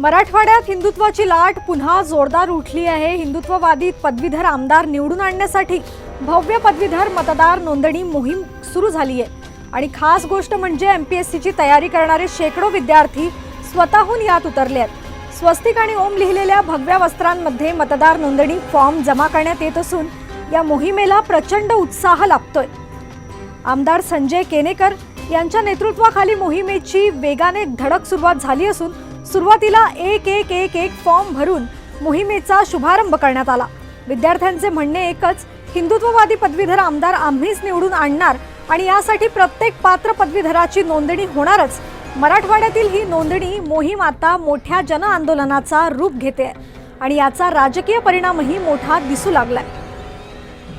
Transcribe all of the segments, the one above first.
मराठवाड्यात हिंदुत्वाची लाट पुन्हा जोरदार उठली आहे. हिंदुत्ववादी पदवीधर आमदार निवडून आणण्यासाठी भव्य पदवीधर मतदार नोंदणी मोहीम सुरू झाली आहे. आणि खास गोष्ट म्हणजे एम पी एस सीची तयारी करणारे शेकडो विद्यार्थी स्वतःहून यात उतरले आहेत. स्वस्तिक आणि ओम लिहिलेल्या भगव्या वस्त्रांमध्ये मतदार नोंदणी फॉर्म जमा करण्यात येत असून या मोहिमेला प्रचंड उत्साह लाभतोय. आमदार संजय केनेकर यांच्या नेतृत्वाखाली मोहिमेची वेगाने धडक सुरुवात झाली असून सुरुवातीला एक एक एक एक फॉर्म भरून मोहिमेचा शुभारंभ करण्यात आला. विद्यार्थ्यांचे म्हणणे एकच हिंदुत्ववादी पदवीधर आमदार आम्हीच निवडून आणणार आणि यासाठी प्रत्येक पात्र पदवीधराची नोंदणी होणारच. मराठवाड्यातील ही नोंदणी मोहीम आता मोठ्या जनआंदोलनाचा रूप घेते आणि याचा राजकीय परिणामही मोठा दिसू लागलाय.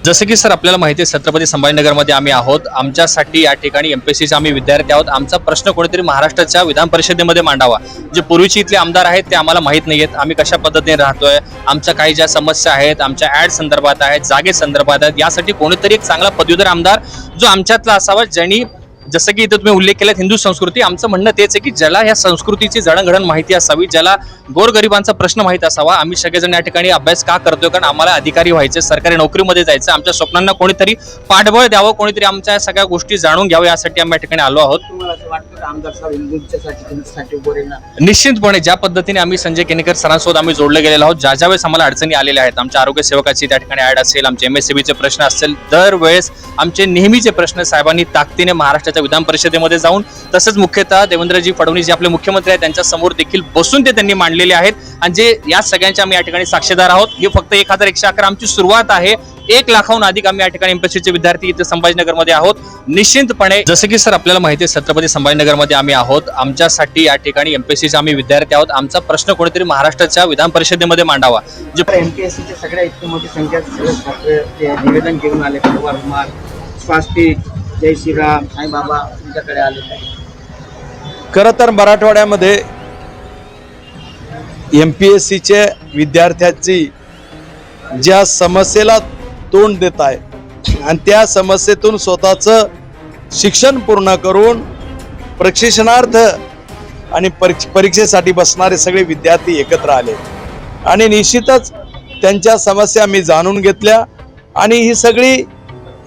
जसं की सर आपल्याला माहिती आहे छत्रपती संभाजीनगरमध्ये आम्ही आहोत. आमच्यासाठी या ठिकाणी एम एमपीएससीचे आम्ही विद्यार्थी आहोत. आमचा प्रश्न कोणीतरी महाराष्ट्राच्या विधान परिषदेमध्ये मांडावा. जे पूर्वीचे इथले आमदार आहेत ते आम्हाला माहीत नाही आहेत आम्ही कशा पद्धतीने राहतोय आमच्या काही ज्या समस्या आहेत आमच्या ॲड संदर्भात आहेत जागे संदर्भात आहेत यासाठी कोणीतरी एक चांगला पदवीधर आमदार जो आमच्यातला असावा ज्यांनी जसं की इथं तुम्ही उल्लेख केलात हिंदू संस्कृती आमचं म्हणणं तेच आहे की ज्याला या संस्कृतीची जडणघडण माहिती असावी ज्याला गोरगरिबांचा प्रश्न माहीत असावा आम्ही सगळेजण या ठिकाणी अभ्यास का करतोय? कारण आम्हाला अधिकारी व्हायचे सरकारी नोकरीमध्ये जायचं आमच्या स्वप्नांना कोणीतरी पाठबळ द्यावं कोणीतरी आमच्या सगळ्या गोष्टी जाणून घ्यावं यासाठी आम्ही या ठिकाणी आलो आहोत. निश्चितपणे ज्या पद्धतीने आम्ही संजय केनेकर सरांसोबत आम्ही जोडले गेलेलो आहोत ज्या ज्या वेळेस आम्हाला अडचणी आलेल्या आहेत आमच्या आरोग्य सेवकाची त्या ठिकाणी ऍड असेल आमचे एम एस चे प्रश्न असेल दरवेळेस आमचे नेहमीचे प्रश्न साहेबांनी ताकदीने महाराष्ट्राच्या विधान परिषदेमध्ये जाऊन तसंच मुख्यतः देवेंद्रजी फडणवीस जे आपले मुख्यमंत्री आहेत त्यांच्यासमोर देखील बसून ते त्यांनी मांडलेले आहेत. आणि जे या सगळ्यांच्या आम्ही या ठिकाणी साक्षीदार आहोत. हे फक्त एक हजार एकशे अकरा आमची सुरुवात आहे. एक लाखाहून अधिक आम्ही या ठिकाणी एमपीएससीचे विद्यार्थी इथे संभाजीनगरमध्ये आहोत. निश्चितपणे जसं की सर आपल्याला माहिती आहे छत्रपती संभाजीनगरमध्ये आम्ही आहोत. आमच्यासाठी या ठिकाणी एमपीएससीचे आम्ही विद्यार्थी आहोत. आमचा प्रश्न कोणीतरी महाराष्ट्राच्या विधान परिषदेमध्ये मांडावा. जे एमपीएससीच्या सगळ्या इतकी मोठी संख्या निवेदन घेऊन आले. स्वास्थ्य स्वास्तिक जय श्रीराम. साई बाबा तुमच्याकडे आले खरं तर मराठवाड्यामध्ये एम पी एस सीच्या विद्यार्थ्याची ज्या समस्येला तोंड देत आहे आणि त्या समस्येतून स्वतःचं शिक्षण पूर्ण करून प्रशिक्षणार्थ आणि परीक्षेसाठी बसणारे सगळे विद्यार्थी एकत्र आले. आणि निश्चितच त्यांच्या समस्या मी जाणून घेतल्या आणि ही सगळी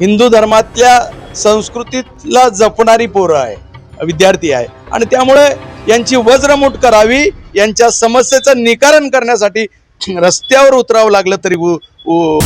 हिंदू धर्मातल्या संस्कृतीला जपणारी पोरं आहे विद्यार्थी आहे. आणि त्यामुळे यांची वज्रमूठ करावी यांच्या समस्येचं निकारण करण्यासाठी रस्त्यावर उतरावं लागलं तरी उ- उ-